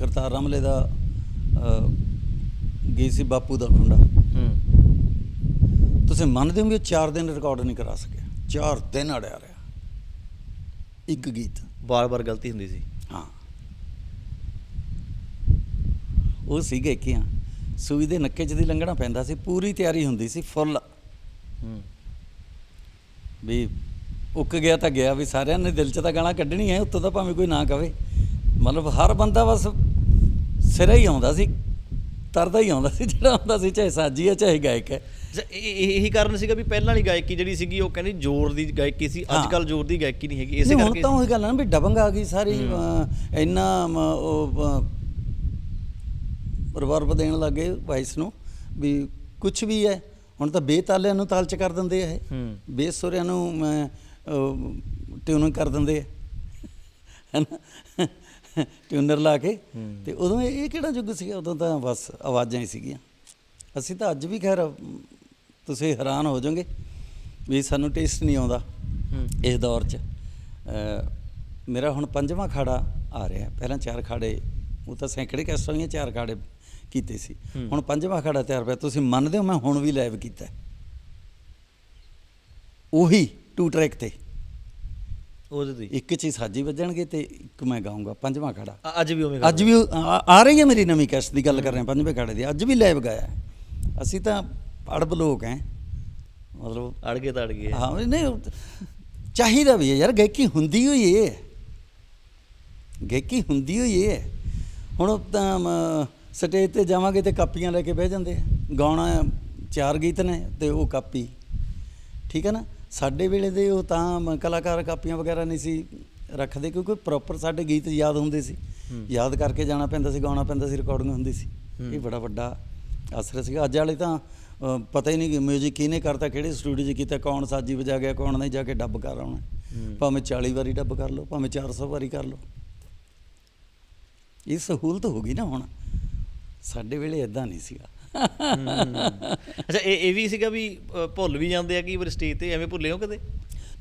ਕਰਤਾਰ ਰਮਲੇ ਦਾ ਗਈ ਸੀ ਬਾਪੂ ਦਾ ਖੁੰਡਾ। ਹੂੰ। ਤੁਸੀਂ ਮੰਨਦੇ ਹੋ ਉਹ 4 ਦਿਨ ਰਿਕਾਰਡ ਨਹੀਂ ਕਰਾ ਸਕਿਆ? 4 ਦਿਨ ਅੜਿਆ ਰਿਹਾ। ਇੱਕ ਗੀਤ। ਬਾਰ-ਬਾਰ ਗਲਤੀ ਹੁੰਦੀ ਸੀ। ਹਾਂ। ਉਹ ਸੀਗੇ ਕਿ ਸੂਈ ਦੇ ਨੱਕੇ 'ਚ ਦੀ ਲੰਘਣਾ ਪੈਂਦਾ ਸੀ। ਪੂਰੀ ਤਿਆਰੀ ਹੁੰਦੀ ਸੀ ਫੁੱਲ। ਹੂੰ। ਵੀ ਉੱਕ ਗਿਆ ਤਾਂ ਗਿਆ ਵੀ ਸਾਰਿਆਂ ਨੇ ਦਿਲ 'ਚ ਤਾਂ ਗਾਲਾਂ ਕੱਢਣੀ ਹੈ ਉੱਤੋਂ ਤਾਂ ਭਾਵੇਂ ਕੋਈ ਨਾ ਕਵੇ। ਮਤਲਬ ਹਰ ਬੰਦਾ ਬਸ ਸਿਰੇ ਹੀ ਆਉਂਦਾ ਸੀ ਤਰਦਾ ਹੀ ਆਉਂਦਾ ਸੀ ਜਿਹੜਾ ਆਉਂਦਾ ਸੀ ਚਾਹੇ ਸਾਜੀ ਹੈ ਚਾਹੇ ਗਾਇਕ ਹੈ। ਇਹ ਇਹ- ਕਾਰਨ ਸੀਗਾ ਵੀ ਪਹਿਲਾਂ ਵਾਲੀ ਗਾਇਕੀ ਜਿਹੜੀ ਸੀਗੀ ਉਹ ਕਹਿੰਦੀ ਜ਼ੋਰ ਦੀ ਗਾਇਕੀ ਸੀ ਅੱਜ ਹਾਂ। ਕੱਲ ਜ਼ੋਰ ਦੀ ਗਾਇਕੀ ਨਹੀਂ ਹੈਗੀ ਇਸੇ ਨਹੀਂ, ਹੁਣ ਕਰਕੇ ਤਾਂ ਉਹੀ ਗੱਲ ਹੈ ਨਾ ਵੀ ਡਬੰਗ ਆ ਗਈ ਸਾਰੀ ਇੰਨਾ ਉਹ ਰਿਵਰਬ ਦੇਣ ਲੱਗੇ ਵਾਇਸ ਨੂੰ ਵੀ ਕੁਝ ਵੀ ਹੈ ਹੁਣ ਤਾਂ ਬੇਤਾਲਿਆਂ ਨੂੰ ਤਾਲ ਚ ਕਰ ਦਿੰਦੇ ਆ ਇਹ। ਹੂੰ। ਬੇਸੁਰਿਆਂ ਨੂੰ ਟਿਊਨਿੰਗ ਕਰ ਦਿੰਦੇ ਆ। ਹੈਨਾ? ਟਿਊਨਰ ਲਾ ਕੇ। ਤੇ ਉਦੋਂ ਇਹ ਕਿਹੜਾ ਯੁੱਗ ਸੀਗਾ? ਉਦੋਂ ਤਾਂ ਬਸ ਆਵਾਜ਼ਾਂ ਹੀ ਸੀਗੀਆਂ। ਅਸੀਂ ਤਾਂ ਅੱਜ ਵੀ ਖੈਰ ਤੁਸੀਂ ਹੈਰਾਨ ਹੋ ਜਾਓਗੇ ਵੀ ਸਾਨੂੰ ਟੇਸਟ ਨਹੀਂ ਆਉਂਦਾ ਇਸ ਦੌਰ 'ਚ। ਮੇਰਾ ਹੁਣ ਪੰਜਵਾਂ ਖਾੜਾ ਆ ਰਿਹਾ। ਪਹਿਲਾਂ ਚਾਰ ਖਾੜੇ ਉਹ ਤਾਂ ਸੈਂਕੜੇ ਕੈਸਟਾਂ ਦੀਆਂ ਚਾਰ ਖਾੜੇ ਕੀਤੇ ਸੀ। ਹੁਣ ਪੰਜਵਾਂ ਖਾੜਾ ਤਿਆਰ ਪਿਆ ਤੁਸੀਂ ਮੰਨਦੇ ਹੋ ਮੈਂ ਹੁਣ ਵੀ ਲਾਈਵ ਕੀਤਾ। ਉਹੀ ਟੂ ਟਰੈਕ ਤੇ। ਉਹਦੇ ਦੀ ਇੱਕ 'ਚ ਹੀ ਸਾਜੀ ਵੱਜਣਗੇ ਤੇ ਇੱਕ ਮੈਂ ਗਾਉਂਗਾ ਪੰਜਵਾਂ ਖਾੜਾ। ਅ- ਅੱਜ ਵੀ ਉਵੇਂ ਅੱਜ ਵੀ ਉਹ ਆ ਆ ਰਹੀ ਹੈ ਮੇਰੀ ਨਵੀਂ ਕੈਸਟ ਦੀ ਗੱਲ ਕਰ ਰਹੇ ਹਾਂ ਪੰਜਵੇਂ ਖਾੜੇ ਦੀ। ਅੱਜ ਵੀ ਲਾਈਵ ਗਾਇਆ ਹੈ। ਅਸੀਂ ਤਾਂ ਅੜਬ ਲੋਕ ਹੈ। ਮਤਲਬ ਅੜ ਗਏ ਤਾਂ ਅੜ ਗਏ। ਹਾਂ ਵੀ ਨਹੀਂ ਉਹ ਚਾਹੀਦਾ ਵੀ ਹੈ ਯਾਰ ਗਾਇਕੀ ਹੁੰਦੀ ਹੋਈ ਏ ਗਾਇਕੀ ਹੁੰਦੀ ਹੋਈ ਏ ਹੁਣ ਉਹ ਤਾਂ ਸਟੇਜ ਤੇ ਜਾਵਾਂਗੇ ਤੇ ਕਾਪੀਆਂ ਲੈ ਕੇ ਬਹਿ ਜਾਂਦੇ ਆ। ਗਾਉਣਾ ਚਾਰ ਗੀਤ ਨੇ ਤੇ ਉਹ ਕਾਪੀ। ਠੀਕ ਹੈ ਨਾ? ਸਾਡੇ ਵੇਲੇ ਦੇ ਉਹ ਤਾਂ ਕਲਾਕਾਰ ਕਾਪੀਆਂ ਵਗੈਰਾ ਨਹੀਂ ਸੀ ਰੱਖਦੇ ਕਿਉਂਕਿ ਪ੍ਰੋਪਰ ਸਾਡੇ ਗੀਤ ਯਾਦ ਹੁੰਦੇ ਸੀ। ਯਾਦ ਕਰਕੇ ਜਾਣਾ ਪੈਂਦਾ ਸੀ ਗਾਉਣਾ ਪੈਂਦਾ ਸੀ ਰਿਕਾਰਡਿੰਗ ਹੁੰਦੀ ਸੀ। ਇਹ ਬੜਾ ਵੱਡਾ ਅਸਰ ਸੀਗਾ। ਅੱਜ ਵਾਲੇ ਤਾਂ ਪਤਾ ਹੀ ਨਹੀਂ ਕਿ ਮਿਊਜ਼ਿਕ ਕਿਹਨੇ ਕਰਤਾ ਕਿਹੜੇ ਸਟੂਡੀਓ 'ਚ ਕੀਤਾ ਕੌਣ ਸਾਜੀ ਵਜਾ ਗਿਆ ਕੌਣ ਨਹੀਂ ਜਾ ਕੇ ਡੱਬ ਕਰ ਆਉਣਾ। ਭਾਵੇਂ 40 ਵਾਰੀ ਡੱਬ ਕਰ ਲਓ ਭਾਵੇਂ 400 ਵਾਰੀ ਕਰ ਲਓ। ਇਹ ਸਹੂਲਤ ਹੋ ਗਈ ਨਾ ਹੁਣ। ਸਾਡੇ ਵੇਲੇ ਇਦਾਂ ਨਹੀਂ ਸੀਗਾ। ਅੱਛਾ ਇਹ ਇਹ ਵੀ ਸੀਗਾ ਵੀ ਅ, ਭੁੱਲ ਵੀ ਜਾਂਦੇ ਆ ਕਿ ਵਾਰ ਸਟੇਜ ਤੇ ਐਵੇਂ ਭੁੱਲੇ ਹੋ ਕਦੇ?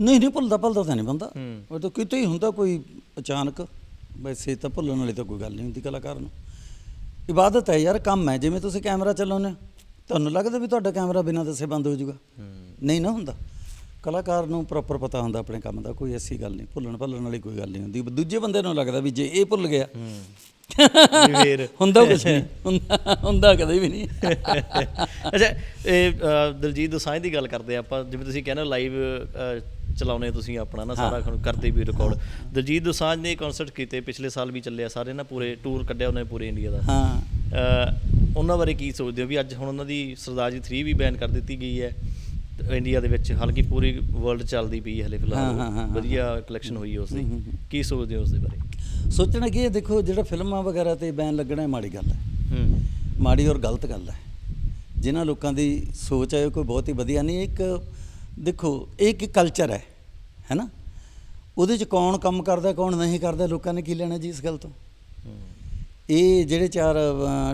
ਨਹੀਂ ਨਹੀਂ ਭੁੱਲਦਾ ਭੁੱਲਦਾ ਤਾਂ ਨਹੀਂ ਬੰਦਾ। ਉਹ ਤਾਂ ਕਿਤੇ ਹੀ ਹੁੰਦਾ ਕੋਈ ਅਚਾਨਕ ਵੈਸੇ ਤਾਂ ਭੁੱਲਣ ਵਾਲੀ ਤਾਂ ਕੋਈ ਗੱਲ ਨਹੀਂ ਹੁੰਦੀ ਕਲਾਕਾਰ ਨੂੰ। ਇਬਾਦਤ ਹੈ ਯਾਰ ਕੰਮ ਹੈ। ਜਿਵੇਂ ਤੁਸੀਂ ਕੈਮਰਾ ਚਲਾਉਂਦੇ ਹੋ ਤੁਹਾਨੂੰ ਲੱਗਦਾ ਵੀ ਤੁਹਾਡਾ ਕੈਮਰਾ ਬਿਨਾਂ ਦੱਸੇ ਬੰਦ ਹੋ ਜਾਊਗਾ? ਨਹੀਂ ਨਾ ਹੁੰਦਾ। ਕਲਾਕਾਰ ਨੂੰ ਪ੍ਰੋਪਰ ਪਤਾ ਹੁੰਦਾ ਆਪਣੇ ਕੰਮ ਦਾ ਕੋਈ ਐਸੀ ਗੱਲ ਨਹੀਂ। ਭੁੱਲਣ ਭੁੱਲਣ ਵਾਲੀ ਕੋਈ ਗੱਲ ਨਹੀਂ ਹੁੰਦੀ। ਦੂਜੇ ਬੰਦੇ ਨੂੰ ਲੱਗਦਾ ਵੀ ਜੇ ਇਹ ਭੁੱਲ ਗਿਆ ਫੇਰ। ਹੁੰਦਾ ਕੁਝ ਨਹੀਂ। ਹੁੰਦਾ ਹੁੰਦਾ ਕਦੇ ਵੀ ਨਹੀਂ। ਅੱਛਾ ਇਹ ਦਲਜੀਤ ਦੋਸਾਂਝ ਦੀ ਗੱਲ ਕਰਦੇ ਆਪਾਂ। ਜਿਵੇਂ ਤੁਸੀਂ ਕਹਿੰਦੇ ਲਾਈਵ ਚਲਾਉਨੇ ਤੁਸੀਂ ਆਪਣਾ ਨਾ ਸਾਰਾ ਕਰਦੇ ਵੀ ਰਿਕਾਰਡ ਦਲਜੀਤ ਦੋਸਾਂਝ ਨੇ ਕਨਸਰਟ ਕੀਤੇ ਪਿਛਲੇ ਸਾਲ ਵੀ ਚੱਲਿਆ ਸਾਰੇ ਨਾ ਪੂਰੇ ਟੂਰ ਕੱਢਿਆ ਉਹਨੇ ਪੂਰੇ ਇੰਡੀਆ ਦਾ। ਹਾਂ। ਉਹਨਾਂ ਬਾਰੇ ਕੀ ਸੋਚਦੇ ਹੋ? ਵੀ ਅੱਜ ਹੁਣ ਉਹਨਾਂ ਦੀ ਸਰਦਾਰ ਜੀ 3 ਵੀ ਬੈਨ ਕਰ ਦਿੱਤੀ ਗਈ ਹੈ। ਇੰਡੀਆ ਦੇ ਵਿੱਚ ਹਾਲਾਂਕਿ ਪੂਰੀ ਵਰਲਡ ਚੱਲਦੀ ਪਈ ਹੈ ਹਲੇ ਫਿਲਹਾਲ। ਵਧੀਆ ਕਲੈਕਸ਼ਨ ਹੋਈ ਉਸ ਦੀ। ਕੀ ਸੋਚਦੇ ਹੋ ਉਸ ਦੇ ਬਾਰੇ? ਸੋਚਣਾ ਕੀ ਹੈ ਦੇਖੋ ਜਿਹੜਾ ਫਿਲਮਾਂ ਵਗੈਰਾ ਤੇ ਬੈਨ ਲੱਗਣਾ ਮਾੜੀ ਗੱਲ ਹੈ। ਮਾੜੀ ਔਰ ਗਲਤ ਗੱਲ ਹੈ। ਜਿਨ੍ਹਾਂ ਲੋਕਾਂ ਦੀ ਸੋਚ ਹੈ ਕੋਈ ਬਹੁਤ ਹੀ ਵਧੀਆ ਨਹੀਂ ਇੱਕ ਦੇਖੋ ਇੱਕ ਕਲਚਰ ਹੈ ਹੈਨਾ ਉਹਦੇ ਚ ਕੌਣ ਕੰਮ ਕਰਦਾ ਕੌਣ ਨਹੀਂ ਕਰਦਾ ਲੋਕਾਂ ਨੇ ਕੀ ਲੈਣਾ ਜੀ ਇਸ ਗੱਲ ਤੋਂ? ਇਹ ਜਿਹੜੇ ਚਾਰ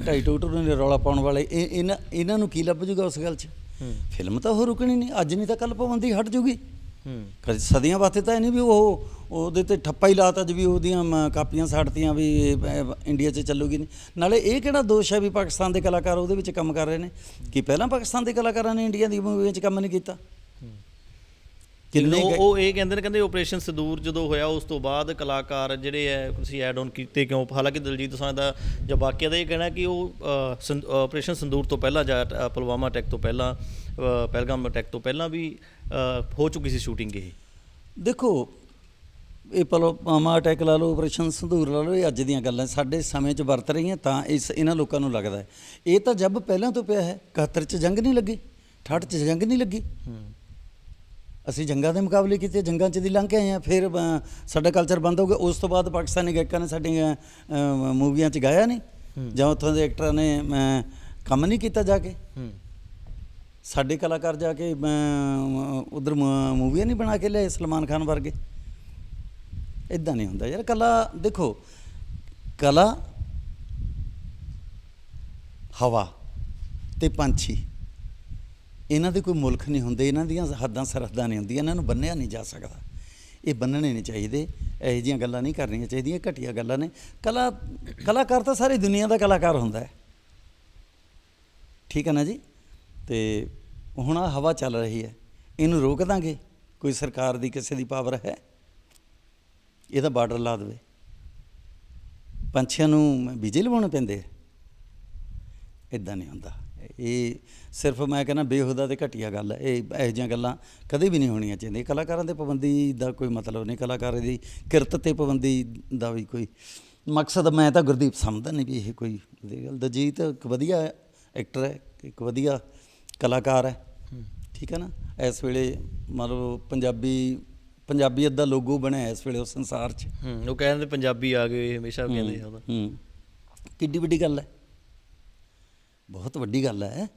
ਢਾਈ ਟੋਟਰ ਨੇ ਰੌਲਾ ਪਾਉਣ ਵਾਲੇ ਇਹ ਇਹਨਾਂ ਇਹਨਾਂ ਨੂੰ ਕੀ ਲੱਭ ਜੂਗਾ ਉਸ ਗੱਲ 'ਚ? ਫਿਲਮ ਤਾਂ ਉਹ ਰੁਕਣੀ ਨਹੀਂ ਅੱਜ ਨਹੀਂ ਤਾਂ ਕੱਲ ਪਾਬੰਦੀ ਹਟ ਜੂਗੀ। ਹੂੰ। ਸਦੀਆਂ ਬਾਅਦ ਤਾਂ ਇਹ ਨਹੀਂ ਵੀ ਉਹ ਉਹਦੇ ਤੇ ਠੱਪਾ ਹੀ ਲਾਤਾ ਜੀ ਵੀ ਉਹਦੀਆਂ ਕਾਪੀਆਂ ਸਾੜਤੀਆਂ ਵੀ ਇੰਡੀਆ 'ਚ ਚੱਲੂਗੀ ਨਹੀਂ। ਨਾਲੇ ਇਹ ਕਿਹੜਾ ਦੋਸ਼ ਹੈ ਵੀ ਪਾਕਿਸਤਾਨ ਦੇ ਕਲਾਕਾਰ ਉਹਦੇ ਵਿੱਚ ਕੰਮ ਕਰ ਰਹੇ ਨੇ? ਕਿ ਪਹਿਲਾਂ ਪਾਕਿਸਤਾਨ ਦੇ ਕਲਾਕਾਰਾਂ ਨੇ ਇੰਡੀਆ ਦੀ ਮੂਵੀਆਂ 'ਚ ਕੰਮ ਨਹੀਂ ਕੀਤਾ? ਕਿੰਨੇ ਉਹ ਇਹ ਕਹਿੰਦੇ ਨੇ ਕਹਿੰਦੇ ਆਪਰੇਸ਼ਨ ਸੰਦੂਰ ਜਦੋਂ ਹੋਇਆ ਉਸ ਤੋਂ ਬਾਅਦ ਕਲਾਕਾਰ ਜਿਹੜੇ ਐ ਤੁਸੀਂ ਐਡ ਆਨ ਕੀਤੇ ਕਿਉਂ? ਹਾਲਾਂਕਿ ਦਲਜੀਤ ਦੋਸਾਂਝ ਦਾ ਜੋ ਵਾਕਿਆ ਦਾ ਇਹ ਕਹਿਣਾ ਕਿ ਉਹ ਆਪਰੇਸ਼ਨ ਸੰਦੂਰ ਤੋਂ ਪਹਿਲਾਂ ਜਾਂ ਪੁਲਵਾਮਾ ਅਟੈਕ ਤੋਂ ਪਹਿਲਾਂ ਪਹਿਲਗਾਮ ਅਟੈਕ ਤੋਂ ਪਹਿਲਾਂ ਵੀ ਹੋ ਚੁੱਕੀ ਸੀ ਸ਼ੂਟਿੰਗ ਇਹ? ਦੇਖੋ ਇਹ ਪਲੋਮਾਮਾ ਅਟੈਕ ਲਾ ਲਓ ਆਪਰੇਸ਼ਨ ਸੰਧੂਰ ਲਾ ਲਓ ਇਹ ਅੱਜ ਦੀਆਂ ਗੱਲਾਂ ਸਾਡੇ ਸਮੇਂ 'ਚ ਵਰਤ ਰਹੀਆਂ ਤਾਂ ਇਸ ਇਹਨਾਂ ਲੋਕਾਂ ਨੂੰ ਲੱਗਦਾ ਇਹ ਤਾਂ ਜੱਬ ਪਹਿਲਾਂ ਤੋਂ ਪਿਆ ਹੈ 71 'ਚ ਜੰਗ ਨਹੀਂ ਲੱਗੀ 68 'ਚ ਜੰਗ ਨਹੀਂ ਲੱਗੀ। ਅਸੀਂ ਜੰਗਾਂ ਦੇ ਮੁਕਾਬਲੇ ਕੀਤੇ ਜੰਗਾਂ 'ਚ ਦੀ ਲੰਘ ਕੇ ਆਏ ਆ ਫਿਰ ਸਾਡਾ ਕਲਚਰ ਬੰਦ ਹੋ ਗਿਆ। ਉਸ ਤੋਂ ਬਾਅਦ ਪਾਕਿਸਤਾਨੀ ਗਾਇਕਾਂ ਨੇ ਸਾਡੀਆਂ ਮੂਵੀਆਂ 'ਚ ਗਾਇਆ ਨਹੀਂ। ਜਾਂ ਉੱਥੋਂ ਦੇ ਐਕਟਰਾਂ ਨੇ ਕੰਮ ਨਹੀਂ ਕੀਤਾ ਜਾ ਕੇ। ਸਾਡੇ ਕਲਾਕਾਰ ਜਾ ਕੇ ਉਧਰ ਮੂਵੀਆਂ ਨਹੀਂ ਬਣਾ ਕੇ ਲਿਆਏ ਸਲਮਾਨ ਖਾਨ ਵਰਗੇ। ਇਦਾਂ ਨਹੀਂ ਹੁੰਦਾ ਯਾਰ। ਕਲਾ ਦੇਖੋ ਕਲਾ ਹਵਾ ਤੇ ਪੰਛੀ। ਇਹਨਾਂ ਦੇ ਕੋਈ ਮੁਲਕ ਨਹੀਂ ਹੁੰਦੇ, ਇਹਨਾਂ ਦੀਆਂ ਹੱਦਾਂ ਸਰਹੱਦਾਂ ਨਹੀਂ ਹੁੰਦੀਆਂ, ਇਹਨਾਂ ਨੂੰ ਬੰਨਿਆ ਨਹੀਂ ਜਾ ਸਕਦਾ। ਇਹ ਬੰਨਣੇ ਨਹੀਂ ਚਾਹੀਦੇ, ਇਹੋ ਜਿਹੀਆਂ ਗੱਲਾਂ ਨਹੀਂ ਕਰਨੀਆਂ ਚਾਹੀਦੀਆਂ ਘਟੀਆ ਗੱਲਾਂ ਨੇ। ਕਲਾ, ਕਲਾਕਾਰ ਤਾਂ ਸਾਰੀ ਦੁਨੀਆ ਦਾ ਕਲਾਕਾਰ ਹੁੰਦਾ ਹੈ। ਠੀਕ ਹੈ ਨਾ ਜੀ? ਤੇ ਹੁਣ ਆ ਹਵਾ ਚੱਲ ਰਹੀ ਹੈ, ਇਹਨੂੰ ਰੋਕ ਦਾਂਗੇ? ਕੋਈ ਸਰਕਾਰ ਦੀ ਕਿਸੇ ਦੀ ਪਾਵਰ ਹੈ? ਇਹਦਾ ਬਾਰਡਰ ਲਾ ਦੇਵੇ। ਪੰਛੀਆਂ ਨੂੰ ਬੀਜੇ ਲਵਾਉਣੇ ਪੈਂਦੇ ਆ। ਇਦਾਂ ਨਹੀਂ ਹੁੰਦਾ। ਇਹ ਸਿਰਫ ਮੈਂ ਕਹਿੰਦਾ ਬੇਹੂਦਾ ਤੇ ਘਟੀਆ ਗੱਲ ਹੈ ਇਹ ਇਹੋ ਜਿਹੀਆਂ ਗੱਲਾਂ ਕਦੇ ਵੀ ਨਹੀਂ ਹੋਣੀਆਂ ਚਾਹੀਦੀਆਂ। ਕਲਾਕਾਰਾਂ ਤੇ ਪਾਬੰਦੀ ਦਾ ਕੋਈ ਮਤਲਬ ਨਹੀਂ। ਕਲਾਕਾਰ ਦੀ ਕਿਰਤ ਤੇ ਪਾਬੰਦੀ ਦਾ ਵੀ ਕੋਈ ਮਕਸਦ ਮੈਂ ਤਾਂ ਗੁਰਦੀਪ ਸਮਝਦਾ ਨਹੀਂ ਵੀ ਇਹ ਕੋਈ ਗੱਲ। ਦਲਜੀਤ ਇੱਕ ਵਧੀਆ ਐਕਟਰ ਹੈ ਇੱਕ ਵਧੀਆ ਕਲਾਕਾਰ ਹੈ। ਠੀਕ ਹੈ ਨਾ? ਇਸ ਵੇਲੇ ਮੰਨ ਲਓ ਪੰਜਾਬੀ ਪੰਜਾਬੀਅਤ ਦਾ ਲੋਗੋ ਬਣਿਆ ਇਸ ਵੇਲੇ ਉਸ ਸੰਸਾਰ 'ਚ। ਹੂੰ ਉਹ ਕਹਿੰਦੇ ਪੰਜਾਬੀ ਆ ਗਏ ਹਮੇਸ਼ਾ ਕਹਿੰਦੇ ਆ। ਉਹਦਾ ਹੂੰ। ਕਿੱਡੀ ਵੱਡੀ ਗੱਲ ਹੈ। ਬਹੁਤ ਵੱਡੀ ਗੱਲ ਹੈ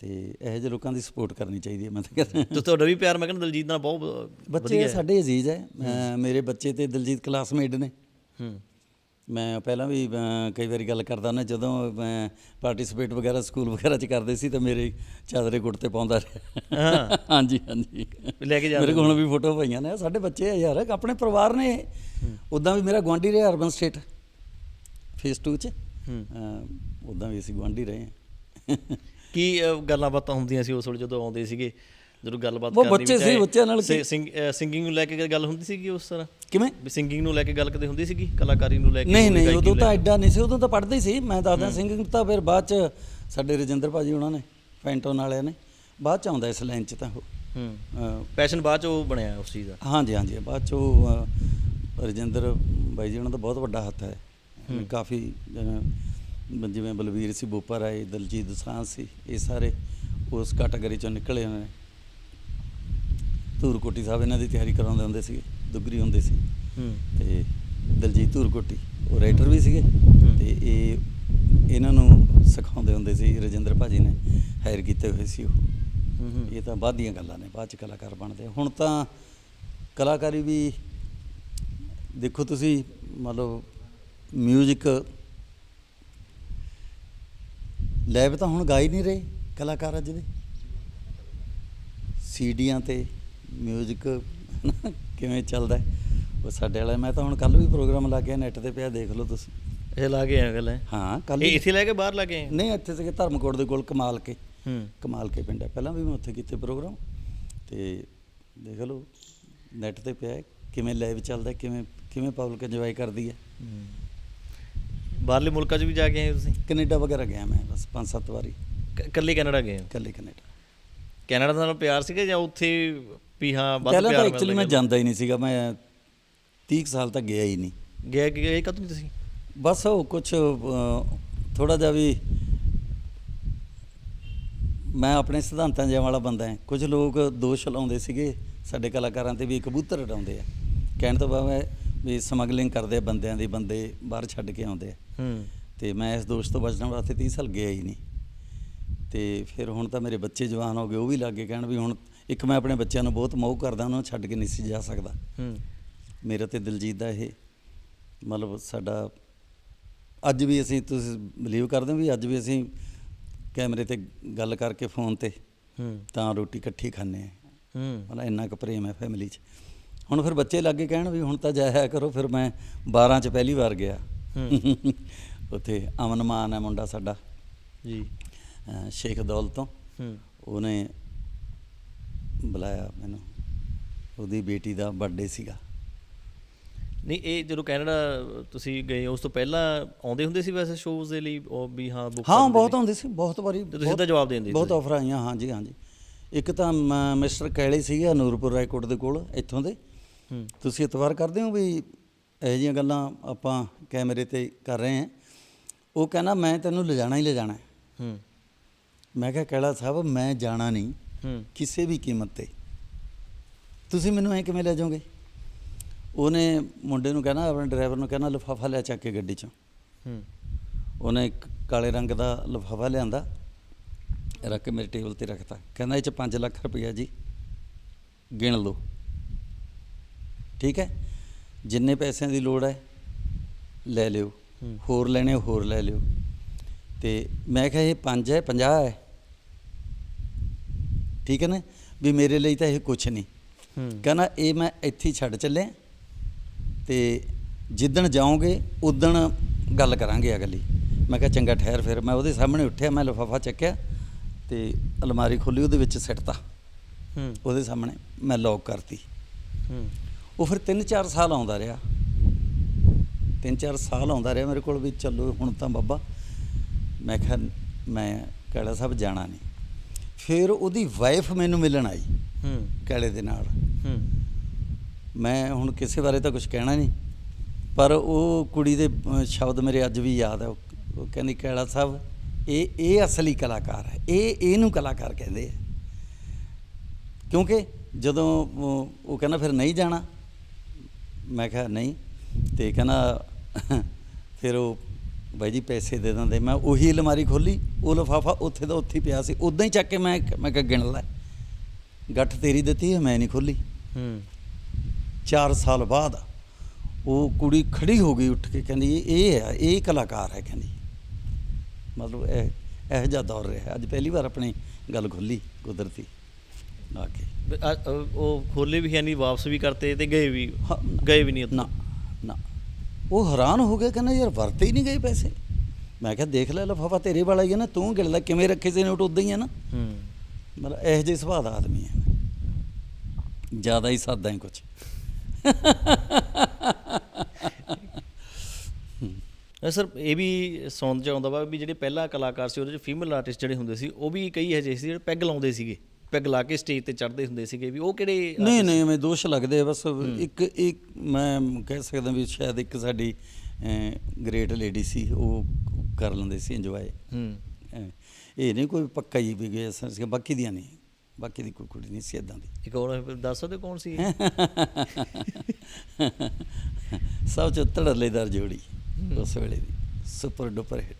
ਤੇ ਇਹੋ ਜਿਹੇ ਲੋਕਾਂ ਦੀ ਸਪੋਰਟ ਕਰਨੀ ਚਾਹੀਦੀ ਹੈ ਮੈਂ ਤਾਂ ਕਹਿੰਦਾ। ਤੇ ਤੁਹਾਡਾ ਵੀ ਪਿਆਰ ਮੈਂ ਕਹਿੰਦਾ ਦਲਜੀਤ ਨਾਲ ਬਹੁਤ ਬੱਚੇ ਸਾਡੇ ਅਜ਼ੀਜ਼ ਹੈ। ਮੇਰੇ ਬੱਚੇ ਤੇ ਦਿਲਜੀਤ ਕਲਾਸਮੇਟ ਨੇ। ਹੂੰ। ਮੈਂ ਪਹਿਲਾਂ ਵੀ ਕਈ ਵਾਰੀ ਗੱਲ ਕਰਦਾ ਨਾ ਜਦੋਂ ਮੈਂ ਪਾਰਟਿਸਿਪੇਟ ਵਗੈਰਾ ਸਕੂਲ ਵਗੈਰਾ ਚ ਕਰਦੇ ਸੀ ਤਾਂ ਮੇਰੇ ਚਾਦਰੇ ਕੁੜਤੇ ਪਾਉਂਦਾ ਰਿਹਾ। ਹਾਂਜੀ ਹਾਂਜੀ। ਲੈ ਕੇ ਜਾਂਦੇ ਮੇਰੇ ਕੋਲ ਹੁਣ ਵੀ ਫੋਟੋ ਪਈਆਂ ਨੇ। ਸਾਡੇ ਬੱਚੇ ਆ ਯਾਰ ਆਪਣੇ ਪਰਿਵਾਰ ਨੇ। ਉਦਾਂ ਵੀ ਮੇਰਾ ਗਵਾਂਢੀ ਰਿਹਾ ਅਰਬਨ ਸਟੇਟ ਫੇਸ 2 ਚ। ਹੂੰ। ਉਦਾਂ ਵੀ ਅਸੀਂ ਗਵਾਂਢੀ ਰਹੇ ਹਾਂ। ਕੀ ਗੱਲਾਂ ਬਾਤਾਂ ਹੁੰਦੀਆਂ ਸੀ ਉਸ ਵੇਲੇ ਜਦੋਂ ਆਉਂਦੇ ਸੀਗੇ? ਜਦੋਂ ਗੱਲਬਾਤ ਉਹ ਕਰਨੀ ਬੱਚੇ ਸੀ, ਬੱਚਿਆਂ ਨਾਲ ਸਿੰਗਿੰਗ ਨੂੰ ਲੈ ਕੇ ਗੱਲ ਹੁੰਦੀ ਸੀਗੀ ਉਸ ਤਰ੍ਹਾਂ? ਕਿਵੇਂ? ਸਿੰਗਿੰਗ ਨੂੰ ਲੈ ਕੇ ਗੱਲ ਕਦੇ ਹੁੰਦੀ ਸੀਗੀ? ਕਲਾਕਾਰੀ ਨੂੰ ਲੈ ਕੇ ਨਹੀਂ ਨਹੀਂ ਉਦੋਂ ਤਾਂ ਐਡਾ ਨਹੀਂ ਸੀ ਉਦੋਂ ਤਾਂ ਪੜ੍ਹਦੇ ਸੀ। ਮੈਂ ਦੱਸਦਾ ਸਿੰਗਿੰਗ ਤਾਂ ਫਿਰ ਬਾਅਦ ਚ ਸਾਡੇ ਰਜਿੰਦਰ ਭਾਜੀ ਉਹਨਾਂ ਨੇ ਫੈਂਟੋਨ ਵਾਲਿਆਂ ਨੇ ਬਾਅਦ ਚ ਆਉਂਦਾ ਇਸ ਲਾਈਨ ਚ ਤਾਂ ਉਹ। ਹੂੰ। ਪੈਸ਼ਨ ਬਾਅਦ ਚ ਉਹ ਬਣਿਆ ਉਸ ਚੀਜ਼ ਦਾ? ਹਾਂਜੀ ਹਾਂਜੀ ਬਾਅਦ ਚ ਉਹ ਰਜਿੰਦਰ ਬਾਈ ਜੀ ਉਹਨਾਂ ਦਾ ਬਹੁਤ ਵੱਡਾ ਹੱਥ ਹੈ। ਕਾਫੀ ਜਿਵੇਂ ਬਲਵੀਰ ਸੀ ਬੋਪਾ ਰਾਏ ਦਲਜੀਤ ਦੋਸਾਂਝ ਸੀ ਇਹ ਸਾਰੇ ਉਸ ਕੈਟਾਗਰੀ ਚੋਂ ਨਿਕਲੇ ਹੋਏ ਨੇ। ਧੂਰਕੋਟੀ ਸਾਹਿਬ ਇਹਨਾਂ ਦੀ ਤਿਆਰੀ ਕਰਾਉਂਦੇ ਹੁੰਦੇ ਸੀ ਦੁੱਗਰੀ ਹੁੰਦੇ ਸੀ। ਤੇ ਦਲਜੀਤ ਧੂਰਕੋਟੀ ਉਹ ਰਾਈਟਰ ਵੀ ਸੀਗੇ। ਤੇ ਇਹ ਇਹਨਾਂ ਨੂੰ ਸਿਖਾਉਂਦੇ ਹੁੰਦੇ ਸੀ ਰਜਿੰਦਰ ਭਾਜੀ ਨੇ ਹਾਇਰ ਕੀਤੇ ਹੋਏ ਸੀ ਉਹ। ਇਹ ਤਾਂ ਬਾਅਦ ਦੀਆਂ ਗੱਲਾਂ ਨੇ ਬਾਅਦ ਚ ਕਲਾਕਾਰ ਬਣਦੇ। ਹੁਣ ਤਾਂ ਕਲਾਕਾਰੀ ਵੀ ਦੇਖੋ ਤੁਸੀਂ ਮਤਲਬ ਮਿਊਜ਼ਿਕ ਲੈਬ ਤਾਂ ਹੁਣ ਗਾ ਹੀ ਨਹੀਂ ਰਹੇ ਕਲਾਕਾਰ ਅੱਜ ਦੇ। ਸੀਡੀਆਂ ਤੇ ਮਿਊਜ਼ਿਕ ਕਿਵੇਂ ਚੱਲਦਾ ਉਹ ਸਾਡੇ ਵਾਲਾ ਮੈਂ ਤਾਂ ਹੁਣ ਕੱਲ ਵੀ ਪ੍ਰੋਗਰਾਮ ਲਾ ਕੇ ਨੈਟ ਤੇ ਪਿਆ ਦੇਖ ਲਓ ਤੁਸੀਂ। ਇਹ ਲਾ ਕੇ ਆਇਆ ਗੱਲ ਹੈ ਹਾਂ ਕੱਲ ਇਹ ਇੱਥੇ ਲੈ ਕੇ ਬਾਹਰ ਲਾ ਕੇ ਆਏ? ਨਹੀਂ ਇੱਥੇ ਸੀਗੇ ਧਰਮਕੋਟ ਦੇ ਕੋਲ ਕਮਾਲ ਕੇ। ਹੂੰ। ਕਮਾਲ ਕੇ ਪਿੰਡ ਹੈ। ਪਹਿਲਾਂ ਵੀ ਮੈਂ ਉੱਥੇ ਕੀਤੇ ਪ੍ਰੋਗਰਾਮ ਤੇ ਦੇਖ ਲਓ ਨੈਟ ਤੇ ਪਿਆ ਕਿਵੇਂ ਲਾਈਵ ਚੱਲਦਾ ਕਿਵੇਂ ਕਿਵੇਂ ਪਬਲਿਕ ਇੰਜੋਏ ਕਰਦੀ ਹੂੰ। ਬਾਹਰਲੇ ਮੁਲਕਾਂ 'ਚ ਵੀ ਜਾ ਕੇ ਆਏ ਤੁਸੀਂ? ਕੈਨੇਡਾ ਵਗੈਰਾ ਗਿਆ ਮੈਂ ਬਸ ਪੰਜ ਸੱਤ ਵਾਰੀ। ਕ- ਇਕੱਲੇ ਕੈਨੇਡਾ ਗਏ ਹੋ? ਇਕੱਲੇ ਕੈਨੇਡਾ। ਕੈਨੇਡਾ ਨਾਲ ਪਿਆਰ ਸੀਗਾ ਜਾਂ ਉੱਥੇ ਵੀ ਹਾਂ ਵੱਧ ਪਹਿਲਾਂ ਤਾਂ ਪਿਆਰ ਐਕਚੁਅਲੀ ਮੈਂ ਜਾਂਦਾ ਹੀ ਨਹੀਂ ਸੀਗਾ ਮੈਂ 30 ਕੁ ਸਾਲ ਤੱਕ ਗਿਆ ਹੀ ਨਹੀਂ। ਗਿਆ ਕਿ ਗਏ ਕਦੋਂ ਤੁਸੀਂ? ਬਸ ਉਹ ਕੁਝ ਥੋੜਾ ਜਿਹਾ ਵੀ ਮੈਂ ਆਪਣੇ ਸਿਧਾਂਤਾਂ ਜਿਹਾ ਵਾਲਾ ਬੰਦਾ ਹਾਂ। ਕੁਝ ਲੋਕ ਦੋਸ਼ ਲਾਉਂਦੇ ਸੀਗੇ ਸਾਡੇ ਕਲਾਕਾਰਾਂ ਤੇ ਵੀ ਇਹ ਕਬੂਤਰ ਉਡਾਉਂਦੇ ਆ। ਕਹਿਣ ਤੋਂ ਬਾਅਦ ਹੈ ਵੀ ਸਮਗਲਿੰਗ ਕਰਦੇ ਆ ਬੰਦਿਆਂ ਦੀ ਬੰਦੇ ਬਾਹਰ ਛੱਡ ਕੇ ਆਉਂਦੇ ਆ। ਹੂੰ। ਤੇ ਮੈਂ ਇਸ ਦੋਸ਼ ਤੋਂ ਬਚਣ ਵਾਸਤੇ 30 ਸਾਲ ਗਿਆ ਹੀ ਨਹੀਂ। ਤੇ ਫਿਰ ਹੁਣ ਤਾਂ ਮੇਰੇ ਬੱਚੇ ਜਵਾਨ ਹੋ ਗਏ ਉਹ ਵੀ ਲੱਗੇ ਕਹਿਣ ਵੀ ਹੁਣ ਇੱਕ ਮੈਂ ਆਪਣੇ ਬੱਚਿਆਂ ਨੂੰ ਬਹੁਤ ਮੋਹ ਕਰਦਾ ਉਹਨਾਂ ਨੂੰ ਛੱਡ ਕੇ ਨਹੀਂ ਸੀ ਜਾ ਸਕਦਾ। ਹੂੰ। ਮੇਰਾ ਤੇ ਦਿਲਜੀਤ ਦਾ ਇਹ ਮਤਲਬ ਸਾਡਾ ਅੱਜ ਵੀ ਅਸੀਂ ਤੁਸੀਂ ਬਲੀਵ ਕਰਦੇ ਹੋ ਵੀ ਅੱਜ ਵੀ ਅਸੀਂ ਕੈਮਰੇ ਤੇ ਗੱਲ ਕਰਕੇ ਫੋਨ ਤੇ ਹੂੰ। ਤਾਂ ਰੋਟੀ ਇਕੱਠੀ ਖਾਂਦੇ ਆ ਹੂੰ। ਮਤਲਬ ਇੰਨਾ ਕੁ ਪ੍ਰੇਮ ਹੈ ਫੈਮਿਲੀ 'ਚ। ਹੁਣ ਫਿਰ ਬੱਚੇ ਲੱਗੇ ਕਹਿਣ ਵੀ ਹੁਣ ਤਾਂ ਜਾਇਆ ਕਰੋ ਫਿਰ ਮੈਂ 12 'ਚ ਪਹਿਲੀ ਵਾਰ ਗਿਆ। ਉੱਥੇ ਅਮਨ ਮਾਨ ਹੈ ਮੁੰਡਾ ਸਾਡਾ। ਜੀ। ਸ਼ੇਖ ਦੌਲ ਤੋਂ। ਹੂੰ। ਉਹਨੇ ਬੁਲਾਇਆ ਮੈਨੂੰ। ਉਹਦੀ ਬੇਟੀ ਦਾ ਬਰਥਡੇ ਸੀਗਾ। ਨਹੀਂ ਇਹ ਜਦੋਂ ਕੈਨੇਡਾ ਤੁਸੀਂ ਗਏ ਉਸ ਤੋਂ ਪਹਿਲਾਂ ਆਉਂਦੇ ਹੁੰਦੇ ਸੀ ਵੈਸੇ ਸ਼ੋਜ਼ ਦੇ ਲਈ? ਉਹ ਵੀ ਹਾਂ ਬੁੱਕ ਹਾਂ ਬਹੁਤ ਆਉਂਦੇ ਸੀ ਬਹੁਤ ਵਾਰੀ ਤੁਸੀਂ ਸਿੱਧਾ ਜਵਾਬ ਦਿੰਦੇ ਸੀ? ਬਹੁਤ ਆਫਰ ਆਈਆਂ ਹਾਂਜੀ ਹਾਂਜੀ। ਇੱਕ ਤਾਂ ਮਿਸਟਰ ਕੈਲੇ ਸੀਗਾ ਨੂਰਪੁਰ ਰਾਏਕੋਟ ਦੇ ਕੋਲ ਇੱਥੋਂ ਦੇ। ਹੂੰ। ਤੁਸੀਂ ਇਤਵਾਰ ਕਰਦੇ ਹੋ ਵੀ ਇਹੋ ਜਿਹੀਆਂ ਗੱਲਾਂ ਆਪਾਂ ਕੈਮਰੇ ਤੇ ਕਰ ਰਹੇ ਹਾਂ। ਉਹ ਕਹਿੰਦਾ ਮੈਂ ਤੈਨੂੰ ਲਿਜਾਣਾ ਹੀ ਲਿਜਾਣਾ ਹੈ। ਹੂੰ। ਮੈਂ ਕਿਹਾ ਕੈਲਾ ਸਾਹਿਬ ਮੈਂ ਜਾਣਾ ਨਹੀਂ ਹੂੰ। ਕਿਸੇ ਵੀ ਕੀਮਤ ਤੇ। ਤੁਸੀਂ ਮੈਨੂੰ ਐ ਕਿਵੇਂ ਲੈ ਜਾਓਗੇ? ਉਹਨੇ ਮੁੰਡੇ ਨੂੰ ਕਹਿਣਾ ਆਪਣੇ ਡਰਾਈਵਰ ਨੂੰ ਕਹਿਣਾ ਲਿਫਾਫਾ ਲੈ ਚੱਕ ਕੇ ਗੱਡੀ ਚੋਂ। ਹੂੰ। ਉਹਨੇ ਇੱਕ ਕਾਲੇ ਰੰਗ ਦਾ ਲਿਫਾਫਾ ਲਿਆਂਦਾ ਰੱਖ ਕੇ ਮੇਰੇ ਟੇਬਲ ਤੇ ਰੱਖਤਾ। ਕਹਿੰਦਾ ਇਹ ਚ 5 ਲੱਖ ਰੁਪਈਆ ਜੀ। ਗਿਣ ਲਓ। ਠੀਕ ਹੈ? ਜਿੰਨੇ ਪੈਸਿਆਂ ਦੀ ਲੋੜ ਹੈ ਲੈ ਲਿਓ। ਹੋਰ ਲੈਣੇ ਹੋਰ ਲੈ ਲਿਓ। ਤੇ ਮੈਂ ਕਿਹਾ ਇਹ 5 ਹੈ 50 ਹੈ? ਠੀਕ ਹੈ ਨਾ? ਵੀ ਮੇਰੇ ਲਈ ਤਾਂ ਇਹ ਕੁਛ ਨਹੀਂ। ਕਹਿੰਦਾ ਇਹ ਮੈਂ ਇੱਥੇ ਛੱਡ ਚੱਲਿਆ। ਤੇ ਜਿੱਦਣ ਜਾਓਗੇ ਉਦਣ ਗੱਲ ਕਰਾਂਗੇ ਅਗਲੀ। ਮੈਂ ਕਿਹਾ ਚੰਗਾ ਠਹਿਰ ਫਿਰ। ਮੈਂ ਉਹਦੇ ਸਾਹਮਣੇ ਉੱਠਿਆ ਮੈਂ ਲਿਫਾਫਾ ਚੱਕਿਆ ਤੇ ਅਲਮਾਰੀ ਖੋਲੀ ਉਹਦੇ ਵਿੱਚ ਸਿੱਟਤਾ। ਹੂੰ। ਉਹਦੇ ਸਾਹਮਣੇ ਮੈਂ ਲੌਕ ਕਰਤੀ। ਹੂੰ। ਉਹ ਫਿਰ 3-4 ਸਾਲ ਆਉਂਦਾ ਰਿਹਾ। 3-4 ਸਾਲ ਆਉਂਦਾ ਰਿਹਾ ਮੇਰੇ ਕੋਲ ਵੀ ਚੱਲੋ ਹੁਣ ਤਾਂ ਬਾਬਾ। ਮੈਂ ਕਿਹਾ ਮੈਂ ਕੈਲਾ ਸਾਹਿਬ ਜਾਣਾ ਨਹੀਂ। ਫਿਰ ਉਹਦੀ ਵਾਈਫ ਮੈਨੂੰ ਮਿਲਣ ਆਈ ਹੂੰ। ਕੈਲੇ ਦੇ ਨਾਲ। ਹੂੰ। ਮੈਂ ਹੁਣ ਕਿਸੇ ਬਾਰੇ ਤਾਂ ਕੁਝ ਕਹਿਣਾ ਨਹੀਂ। ਪਰ ਉਹ ਕੁੜੀ ਦੇ ਸ਼ਬਦ ਮੇਰੇ ਅੱਜ ਵੀ ਯਾਦ ਹੈ ਉਹ ਕਹਿੰਦੀ ਕੈਲਾ ਸਾਹਿਬ ਇਹ ਇਹ ਅਸਲੀ ਕਲਾਕਾਰ ਹੈ। ਇਹ ਇਹਨੂੰ ਕਲਾਕਾਰ ਕਹਿੰਦੇ ਆ। ਕਿਉਂਕਿ ਜਦੋਂ ਉਹ ਕਹਿੰਦਾ ਫਿਰ ਨਹੀਂ ਜਾਣਾ। ਮੈਂ ਕਿਹਾ ਨਹੀਂ ਤੇ ਕਹਿੰਦਾ ਫਿਰ ਉਹ ਬਾਈ ਜੀ ਪੈਸੇ ਦੇ ਦਿੰਦੇ। ਮੈਂ ਉਹੀ ਅਲਮਾਰੀ ਖੋਲੀ ਉਹ ਲਫਾਫਾ ਉੱਥੇ ਦਾ ਉੱਥੇ ਪਿਆ ਸੀ। ਉਦਾਂ ਹੀ ਚੱਕ ਕੇ ਮੈਂ ਮੈਂ ਕਿਹਾ ਗਿਣ ਲੈ। ਗੱਠ ਤੇਰੀ ਦਿੱਤੀ ਹੈ ਮੈਂ ਨਹੀਂ ਖੋਲੀ ਹੂੰ। 4 ਸਾਲ ਬਾਅਦ ਉਹ ਕੁੜੀ ਖੜੀ ਹੋ ਗਈ ਉੱਠ ਕੇ ਕਹਿੰਦੀ ਇਹ ਹੈ ਇਹ ਕਲਾਕਾਰ ਹੈ ਕਹਿੰਦੀ। ਮਤਲਬ ਇਹ ਇਹੋ ਜਿਹਾ ਦੌਰ ਰਿਹਾ। ਅੱਜ ਪਹਿਲੀ ਵਾਰ ਆਪਣੀ ਗੱਲ ਖੁੱਲੀ ਕੁਦਰਤੀ। ਆ ਕੇ ਵੀ ਅ- ਅ- ਉਹ ਖੋਲੇ ਵੀ ਹੈ ਨਹੀਂ ਵਾਪਸ ਵੀ ਕਰਤੇ ਤੇ ਗਏ ਵੀ ਗਏ ਵੀ ਨਹੀਂ ਉੱਥੋਂ। ਨਾ ਨਾ। ਉਹ ਹੈਰਾਨ ਹੋ ਗਿਆ ਕਹਿੰਦਾ ਯਾਰ ਵਰਤੇ ਹੀ ਨਹੀਂ ਗਏ ਪੈਸੇ। ਮੈਂ ਕਿਹਾ ਦੇਖ ਲੈ ਲਫਾਫਾ ਤੇਰੇ ਵਾਲਾ ਹੀ ਹੈ ਨਾ ਤੂੰ ਗਿਣ ਲੈ ਕਿਵੇਂ ਰੱਖੇ ਸੀ ਨੋਟ ਉਦਾਂ ਹੀ ਹੈ ਨਾ। ਹੂੰ। ਮਤਲਬ ਇਹੋ ਜਿਹੇ ਸੁਭਾਅ ਦਾ ਆਦਮੀ ਹੈ। ਜ਼ਿਆਦਾ ਹੀ ਸਾਦਾ ਹੀ ਕੁਛ। ਅ ਸਰ ਇਹ ਵੀ ਸੁਣਨ ਚ ਆਉਂਦਾ ਵਾ ਵੀ ਜਿਹੜੇ ਪਹਿਲਾ ਕਲਾਕਾਰ ਸੀ ਉਹਦੇ ਚ ਫੀਮੇਲ ਆਰਟਿਸਟ ਜਿਹੜੇ ਹੁੰਦੇ ਸੀ ਉਹ ਵੀ ਕਈ ਜਿਹੇ ਸੀ ਜਿਹੜੇ ਪੈਗ ਲਾਉਂਦੇ ਸੀਗੇ। ਪੈਗ ਲਾ ਕੇ ਸਟੇਜ ਤੇ ਚੜ੍ਹਦੇ ਹੁੰਦੇ ਸੀਗੇ ਵੀ ਉਹ ਕਿਹੜੇ ਨਹੀਂ ਨਹੀਂ ਮੈਂ ਦੋਸ਼ ਲੱਗਦੇ ਬਸ ਇੱਕ ਇੱਕ ਮੈਂ ਕਹਿ ਸਕਦਾ ਵੀ ਸ਼ਾਇਦ ਇੱਕ ਸਾਡੀ ਗ੍ਰੇਟ ਲੇਡੀ ਸੀ ਉਹ ਕਰ ਲੈਂਦੇ ਸੀ ਇੰਜੋਏ ਹੂੰ। ਇਹ ਨਹੀਂ ਕੋਈ ਪੱਕਾ ਹੀ ਵੀ ਗਏ ਸੀ ਬਾਕੀ ਦੀਆਂ ਨਹੀਂ ਬਾਕੀ ਦੀ ਕੋਈ ਕੁੜੀ ਨਹੀਂ ਸੀ ਇਦਾਂ ਦੀ। ਇੱਕ ਹੋਰ ਦੱਸ ਸਕਦੇ ਕੌਣ ਸੀ? ਸਭ ਚ ਧੜਲੇਦਾਰ ਜੋੜੀ ਉਸ ਵੇਲੇ ਦੀ ਸੁਪਰ ਡੁਪਰ ਹਿੱਟ।